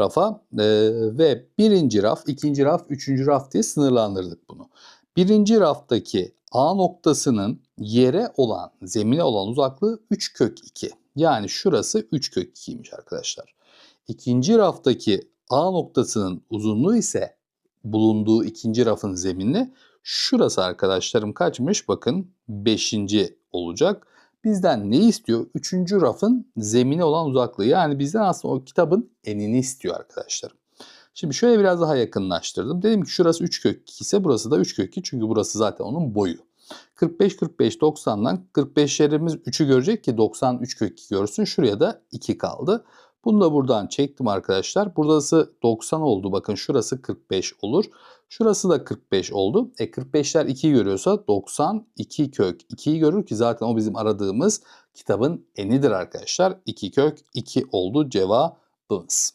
rafa e, ve birinci raf, ikinci raf, üçüncü raf diye sınırlandırdık bunu. Birinci raftaki A noktasının yere olan, zemine olan uzaklığı 3 kök 2. Yani şurası 3 kök 2'ymiş arkadaşlar. İkinci raftaki A noktasının uzunluğu ise bulunduğu ikinci rafın zeminini şurası arkadaşlarım kaçmış? Bakın 5. olacak. Bizden ne istiyor? Üçüncü rafın zemine olan uzaklığı. Yani bizden aslında o kitabın enini istiyor arkadaşlarım. Şimdi şöyle biraz daha yakınlaştırdım. Dedim ki şurası 3 kök 2 ise burası da 3 kök 2 çünkü burası zaten onun boyu. 45 45 90'dan 45'lerimiz 3'ü görecek ki 93 kök 2 görsün. Şuraya da 2 kaldı. Bunu da buradan çektim arkadaşlar. Burası 90 oldu. Bakın şurası 45 olur. Şurası da 45 oldu. E 45'ler 2'yi görüyorsa 92 kök 2'yi görür ki zaten o bizim aradığımız kitabın enidir arkadaşlar. 2 kök 2 oldu cevabımız.